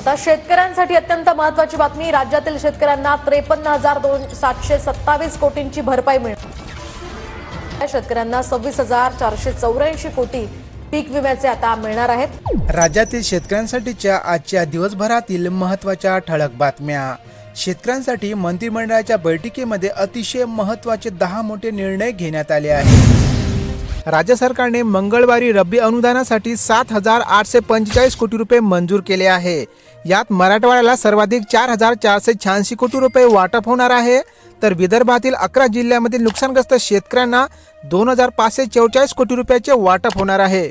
आता शेतकऱ्यांसाठी अत्यंत महत्वाची बातमी. राज्यातील शेतकऱ्यांना त्रेपन्न हजार दोन सातशे सत्तावीस कोटींची भरपाई मिळणार. शेतकऱ्यांना सव्वीस हजार चारशे चौऱ्याऐंशी कोटी पीक विम्याचे आता मिळणार आहेत. राज्यातील शेतकऱ्यांसाठीच्या आजच्या दिवसभरातील महत्त्वाच्या ठळक बातम्या. शेतकऱ्यांसाठी मंत्रिमंडळाच्या बैठकीमध्ये अतिशय महत्त्वाचे दहा मोठे निर्णय घेण्यात आले आहेत. राज्य सरकारने मंगळवारी रब्बी अनुदानासाठी सात हजार आठशे पंचेचाळीस कोटी रुपये मंजूर केले आहे. यात मराठवाड्याला सर्वाधिक चार हजार चारशे शहाऐंशी कोटी रुपये वाटप होणार आहे. तर विदर्भातील अकरा जिल्ह्यामधील नुकसानग्रस्त शेतकऱ्यांना दोन हजार पाचशे चौचाळीस कोटी रुपयाचे वाटप होणार आहे.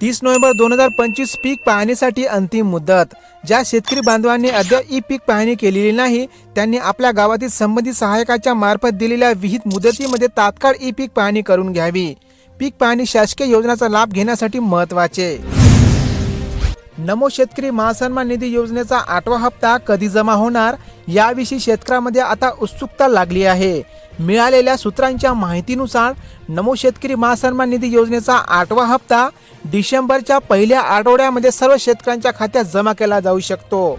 तीस नोव्हेंबर दोन हजार पंचवीस पीक पाहणीसाठी अंतिम मुदत. ज्या शेतकरी बांधवांनी अद्याप ई पीक पाहणी केलेली नाही त्यांनी आपल्या गावातील संबंधित सहायकाच्या मार्फत दिलेल्या विहित मुदतीमध्ये तात्काळ ई पीक पाहणी करून घ्यावी. पीक पाहणी शासकीय योजनाचा लाभ घेण्यासाठी महत्त्वाचे नमो शेतकरी महासन्मान निधी योजनेचा आठवा हप्ता कधी जमा होणार याविषयी शेतकऱ्यामध्ये आता उत्सुकता लागली आहे. मिळालेल्या सूत्रांच्या माहितीनुसार नमो शेतकरी महासन्मान निधी योजनेचा आठवा हप्ता डिसेंबरच्या पहिल्या आठवड्यामध्ये सर्व शेतकऱ्यांच्या खात्यात जमा केला जाऊ शकतो.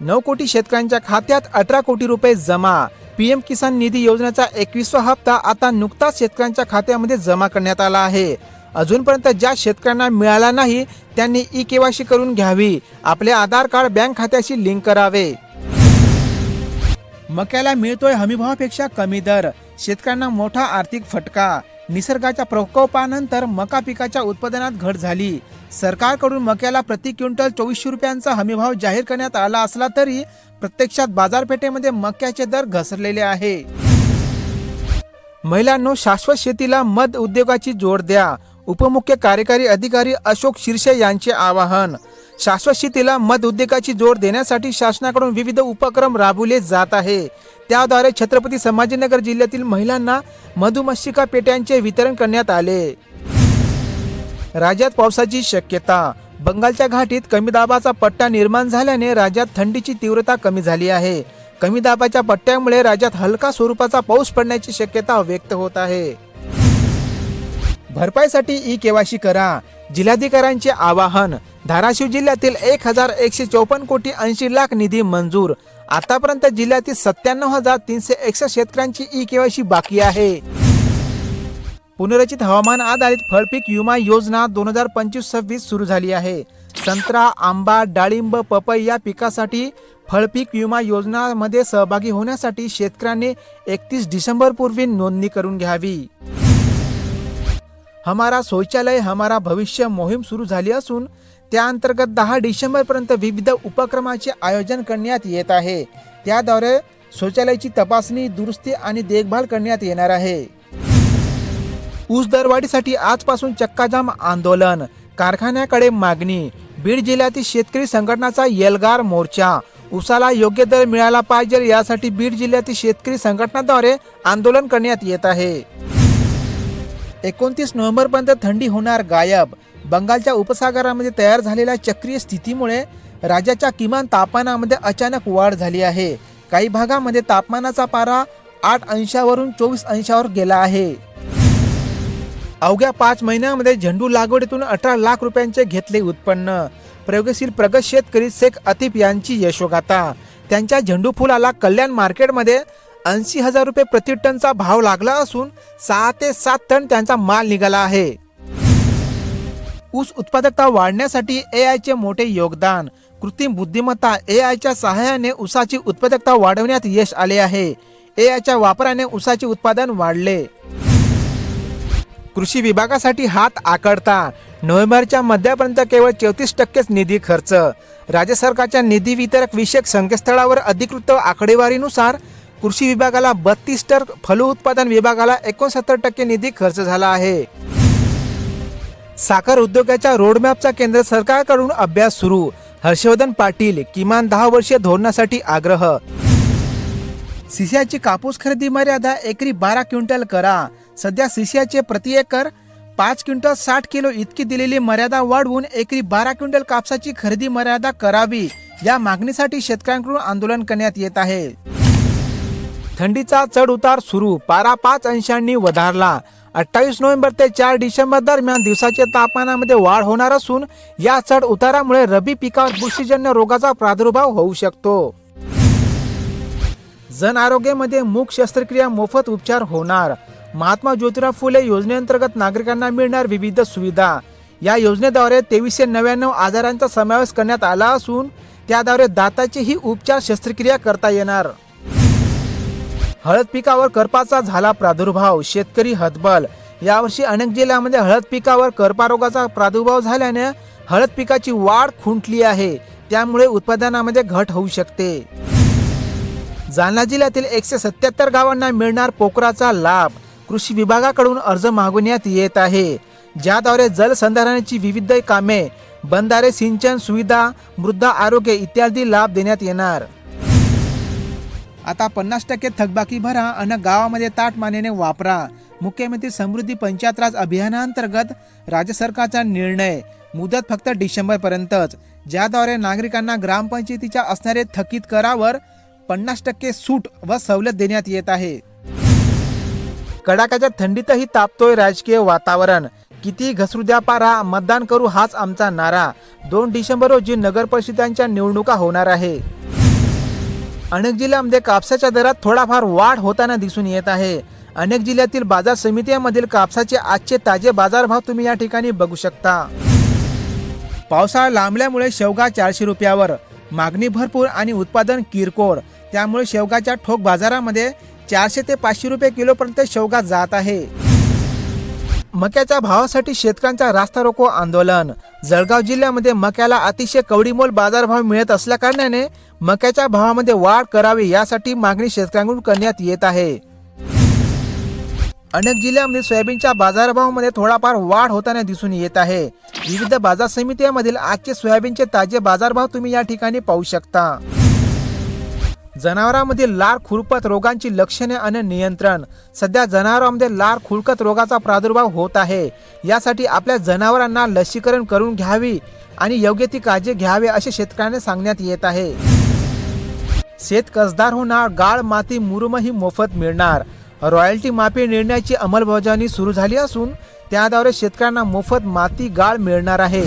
नऊ कोटी शेतकऱ्यांच्या खात्यात अठरा कोटी रुपये जमा. पीएम किसान निधी योजनेचा एकवीसवा हप्ता आता नुकताच शेतकऱ्यांच्या खात्यामध्ये जमा करण्यात आला आहे. अजूनपर्यंत ज्या शेतकऱ्यांना मिळाला नाही त्यांनी ई केवायसी करून घ्यावी. आपले आधार कार्ड बँक खात्याशी लिंक करावे. मक्याला मिळतोय हमीभावापेक्षा कमी दर. शेतकऱ्यांना मोठा आर्थिक फटका. निसर्गाच्या प्रकोपानंतर मका पिकाच्या उत्पादनात घट झाली. सरकारकडून मक्याला प्रति क्विंटल चोवीसशे रुपयांचा हमीभाव जाहीर करण्यात आला असला तरी प्रत्यक्षात बाजारपेठेमध्ये मक्याचे दर घसरलेले आहे. महिलांनो शाश्वत शेतीला मध उद्योगाची जोड द्या. उपमुख्य कार्यकारी अधिकारी अशोक शिर्षे यांचे आवाहन. शाश्वत शेतीला मध उद्योगाची जोड देण्यासाठी शासनाकडून विविध उपक्रम राबवले जात आहे. त्याद्वारे छत्रपती संभाजीनगर जिल्ह्यातील महिलांना मधुमक्षिका पेट्यांचे वितरण करण्यात आले. राज्यात पावसाची शक्यता. बंगालच्या घाटीत कमी दाबाचा पट्टा निर्माण झाल्याने राज्यात थंडीची तीव्रता कमी झाली आहे. कमी दाबाच्या पट्ट्यामुळे राज्यात हलका स्वरूपाचा पाऊस पडण्याची शक्यता व्यक्त होत आहे. भरपाईसाठी ई केवायसी करा. जिल्हाधिकाऱ्यांचे आवाहन धाराशिव जिल्ह्यातील एक हजार एकशे चौपन्न कोटी ऐंशी लाख निधी मंजूर. आतापर्यंत जिल्ह्यातील सत्त्याण्णव हजार तीनशे एकसष्ट शेतकऱ्यांची ई केवायसी बाकी आहे. पुनरचित हवामान आधारित फळपीक विमा योजना दोन हजार पंचवीस सव्वीस सुरू झाली आहे. संत्रा आंबा डाळिंब पपई या पिकासाठी फळपीक विमा योजनामध्ये सहभागी होण्यासाठी शेतकऱ्यांनी एकतीस डिसेंबरपूर्वी नोंदणी करून घ्यावी. हमारा शौचालय हमारा भविष्य मोहीम सुरू झाली असून त्या अंतर्गत दहा डिसेंबरपर्यंत विविध उपक्रमाचे आयोजन करण्यात येत आहे. त्याद्वारे शौचालयाची तपासणी दुरुस्ती आणि देखभाल करण्यात येणार आहे. ऊस दरवाढीसाठी आजपासून चक्काजाम आंदोलन कारखान्याकडे मागणी बीड जिल्ह्यातील शेतकरी संघटनाचा येलगार मोर्चा. ऊसाला योग्य दर मिळाला पाहिजे यासाठी बीड जिल्ह्यातील शेतकरी संघटनाद्वारे आंदोलन करण्यात येत आहे. एकोणतीस नोव्हेंबरपर्यंत थंडी होणार गायब. बंगालच्या उपसागरामध्ये तयार झालेल्या चक्रीय स्थितीमुळे राज्याच्या किमान तापमानामध्ये अचानक वाढ झाली आहे. काही भागामध्ये तापमानाचा पारा आठ अंशावरून चोवीस अंशावर गेला आहे. अवघ्या पाच महिन्यामध्ये झेंडू लागवडीतून अठरा लाख रुपयांचे घेतले उत्पन्न. प्रयोगशील प्रगत शेतकरी शेख अतिफ यांची यशोगाथा. त्यांच्या झेंडू फुलाला कल्याण मार्केटमध्ये ऐंशी हजार रुपये प्रति टनचा भाव लागला असून सहा ते सात टन त्यांचा माल निघाला आहे. ऊस उत्पादकता वाढण्यासाठी ए आयचे मोठे योगदान. कृत्रिम बुद्धिमत्ता ए आयच्या सहाय्याने ऊसाची उत्पादकता वाढवण्यात यश आले आहे. ए आयच्या वापराने ऊसाचे उत्पादन वाढले. कृषी विभागासाठी हात आकडता. नोव्हेंबरच्या मध्यापर्यंत केवळ चौतीस टक्केच निधी खर्च. राज्य सरकारच्या निधी वितरक विषयक संकेतस्थळावर अधिकृत आकडेवारीनुसार कृषी विभागाला बत्तीस तर फलोत्पादन विभागाला एकोणसत्तर टक्के निधी खर्च झाला आहे. साखर उद्योगाच्या रोडमॅपचा केंद्र सरकारकडून अभ्यास सुरू. हर्षवर्धन पाटील किमान दहा वर्षीय धोरणासाठी आग्रह. सिसियाची कापूस खरेदी मर्यादा एकरी बारा क्विंटल करा. सध्या सिसियाचे प्रति एकर पाच क्विंटल साठ किलो इतकी दिलेली मर्यादा वाढवून एकरी बारा क्विंटल कापसाची खरेदी मर्यादा करावी या मागणीसाठी शेतकऱ्यांकडून आंदोलन करण्यात येत आहे. थंडीचा चढ उतार सुरू. पारा पाच अंशांनी वधारला. अठ्ठावीस नोव्हेंबर ते चार डिसेंबर दरम्यान दिवसाच्या तापमानामध्ये वाढ होणार असून या चढ उतारामुळे रबी पिकावर बुरशीजन्य रोगाचा प्रादुर्भाव होऊ शकतो. जन आरोग्यामध्ये मुख शस्त्रक्रिया मोफत उपचार होणार. महात्मा ज्योतिराव फुले योजनेअंतर्गत नागरिकांना मिळणार विविध सुविधा. या योजनेद्वारे तेवीसशे नव्याण्णव आजारांचा समावेश करण्यात आला असून त्याद्वारे दाताचीही उपचार शस्त्रक्रिया करता येणार. हळद पिकावर करपाचा झाला प्रादुर्भाव शेतकरी हतबल. यावर्षी अनेक जिल्ह्यामध्ये हळद पिकावर करपा रोगाचा प्रादुर्भाव झाल्याने हळद पिकाची वाढ खुंटली आहे. त्यामुळे उत्पादनामध्ये घट होऊ शकते. जालना जिल्ह्यातील एकशे सत्याहत्तर गावांना मिळणार पोकराचा लाभ. कृषी विभागाकडून अर्ज मागवण्यात येत आहे. ज्याद्वारे जलसंधारणाची विविध कामे बंधारे सिंचन सुविधा मृदा आरोग्य इत्यादी लाभ देण्यात येणार. आता पन्नास टक्के थकबाकी भरा आणि गावामध्ये ताट मानेने वापरा. मुख्यमंत्री समृद्धी पंचायत राज अभियानांतर्गत राज्य सरकारचा निर्णय. मुदत फक्त डिसेंबर पर्यंतच ज्याद्वारे नागरिकांना ग्रामपंचायतीच्या असणारे थकीत करावर पन्नास टक्के सूट व सवलत देण्यात येत आहे. कडाक्याच्या थंडीतही तापतोय राजकीय वातावरण. किती घसरू द्या पारा मतदान करू हाच आमचा नारा. दोन डिसेंबर रोजी नगर परिषदांच्या निवडणुका होणार आहे. अनेक जिल्ह्यामध्ये कापसाच्या दरात थोडाफार वाढ होताना दिसून येत आहे. अनेक जिल्ह्यातील बाजार समित्यांमधील कापसाचे आजचे ताजे बाजारभाव तुम्ही या ठिकाणी बघू शकता. पावसाळा लांबल्यामुळे शेवगा चारशे रुपयावर मागणी भरपूर आणि उत्पादन किरकोळ. त्यामुळे शेवगाच्या ठोक बाजारामध्ये चारशे ते पाचशे रुपये किलोपर्यंत शेवगा जात आहे. मक्याच्या भावासाठी शेतकऱ्यांचा रास्ता रोको आंदोलन. जळगाव जिल्ह्यामध्ये मक्याला अतिशय कवडीमोल बाजारभाव मिळत असल्या कारणाने मक्याच्या भावामध्ये वाढ करावी यासाठी मागणी शेतकऱ्यांकडून करण्यात येत आहे. अनेक जिल्ह्यामध्ये सोयाबीनच्या बाजारभावामध्ये थोडाफार वाढ होताना दिसून येत आहे. विविध बाजार समित्यांमधील आजचे सोयाबीनचे ताजे बाजारभाव तुम्ही या ठिकाणी पाहू शकता. जनावरांमधील लार खुरपत रोगांची लक्षणे आणि नियंत्रण. सध्या जनावरांमध्ये लार खुरकत रोगाचा प्रादुर्भाव होत आहे. यासाठी आपल्या जनावरांना लसीकरण करून घ्यावी आणि योग्य ती काळजी घ्यावी असे शेतकऱ्यांना सांगण्यात येत आहे. शेत कसदार होणार गाळ माती मुरुमही मोफत मिळणार. रॉयल्टी माफी निर्णयाची अंमलबजावणी सुरू झाली असून त्याद्वारे शेतकऱ्यांना मोफत माती गाळ मिळणार आहे.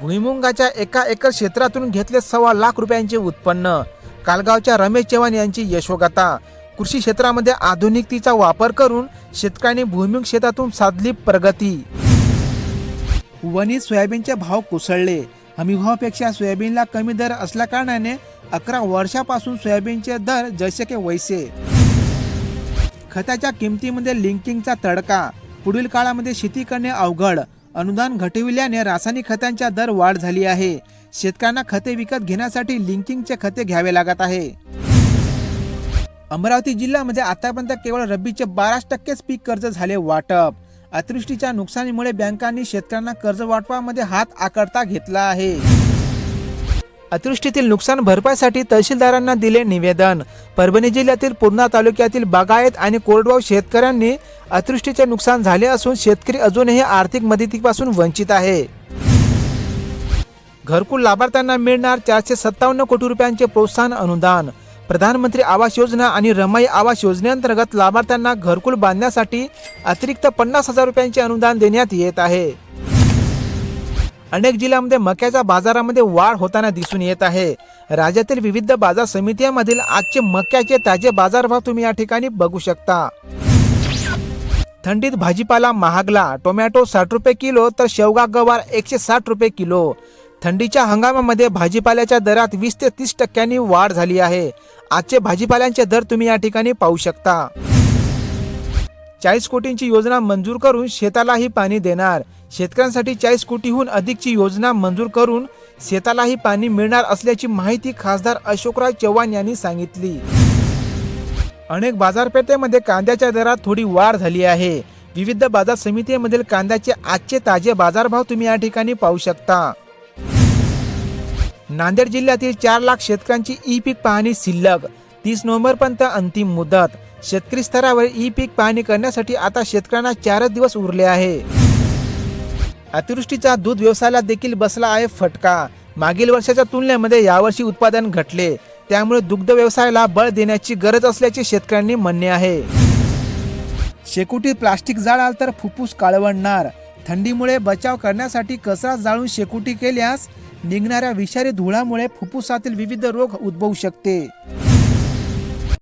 भुईमुंगाच्या एका एकर क्षेत्रातून घेतले सव्वा लाख रुपयांचे उत्पन्न. कालगावच्या रमेश चव्हाण यांची यशोगाथा. कृषी क्षेत्रामध्ये आधुनिकतेचा वापर करून शेतकऱ्यांनी भूमिक शेतातून साधली प्रगती. वनी सोयाबीनचे भाव कोसळले. हमीभावापेक्षा सोयाबीनला कमी दर असल्या कारणाने अकरा वर्षापासून सोयाबीनचे दर जैसे के वैसे. खताच्या किमतीमध्ये लिंकिंगचा तडका. पुढील काळामध्ये शेती करणे अवघड. अनुदान घटविल्याने रासायनिक खतांच्या दर वाढ झाली आहे. शेतकऱ्यांना खते विकत घेण्यासाठी लिंकिंगचे खते घ्यावे लागत आहे. अमरावती जिल्ह्यामध्ये म्हणजे आतापर्यंत केवळ रब्बीचे बाराच टक्केच पीक कर्ज झाले वाटप. अतिवृष्टीच्या नुकसानीमुळे बँकांनी शेतकऱ्यांना कर्ज वाटपामध्ये हात आकडता घेतला आहे. अतिवृष्टीतील नुकसान भरपाईसाठी तहसीलदारांना दिले निवेदन. परभणी जिल्ह्यातील पूर्णा तालुक्यातील बागायत आणि कोरडवाऊ शेतकऱ्यांनी अतिवृष्टीचे नुकसान झाले असून शेतकरी अजूनही आर्थिक मदतीपासून वंचित आहे. घरकुल लाभार्थ्यांना मिळणार चारशे सत्तावन्न कोटी रुपयांचे प्रोत्साहन अनुदान. प्रधानमंत्री आवास योजना आणि रमाई आवास योजनेअंतर्गत लाभार्थ्यांना घरकुल बांधण्यासाठी अतिरिक्त पन्नास हजार रुपयांचे अनुदान देण्यात येत आहे. अनेक जिल्ह्यांमध्ये मक्याच्या बाजारामध्ये वाढ होताना दिसून येत आहे. राज्यातील विविध बाजार समित्यांमधील आजचे मक्याचे ताजे बाजारभाव तुम्ही या ठिकाणी बघू शकता. थंडीत भाजीपाला महागला टोमॅटो साठ रुपये किलो तर शेवगा गवार एकशे साठ रुपये किलो. थंडीच्या हंगामामध्ये भाजीपाल्याच्या दरात वीस ते तीस टक्क्यांनी वाढ झाली आहे. आजचे भाजीपाल्यांचे दर तुम्ही या ठिकाणी पाहू शकता. चाळीस कोटींची योजना मंजूर करून शेतालाही पाणी देणार. शेतकऱ्यांसाठी चाळीस कोटीहून अधिकची योजना मंजूर करून शेतालाही पाणी मिळणार असल्याची माहिती खासदार अशोकराव चव्हाण यांनी सांगितली. अनेक बाजारपेठेमध्ये कांद्याच्या दरात थोडी वाढ झाली आहे. विविध बाजार समितीमधील कांद्याचे आजचे ताजे बाजारभाव तुम्ही या ठिकाणी पाहू शकता. नांदेड जिल्ह्यातील चार लाख शेतकऱ्यांची ई पीक पाहणी शिल्लक. तीस नोव्हेंबरपर्यंत अंतिम मुदत. शेतकरी स्तरावर ई पीक पाहणी करण्यासाठी आता शेतकऱ्यांना चारच दिवस उरले आहे. अतिवृष्टीचा दूध व्यवसायाला देखील बसला आहे फटका. मागील वर्षाच्या तुलनेमध्ये यावर्षी उत्पादन घटले. त्यामुळे दुग्ध व्यवसायाला बळ देण्याची गरज असल्याचे शेतकऱ्यांनी म्हणणे आहे. शेकोटीत प्लास्टिक जाळाल तर फुफ्फुस काळवणणार थंडीमुळे बचाव करण्यासाठी कचरा जाळून शेकोटी केल्यास निघणाऱ्या विषारी धुळामुळे फुफ्फुसातील विविध रोग उद्भवू शकते.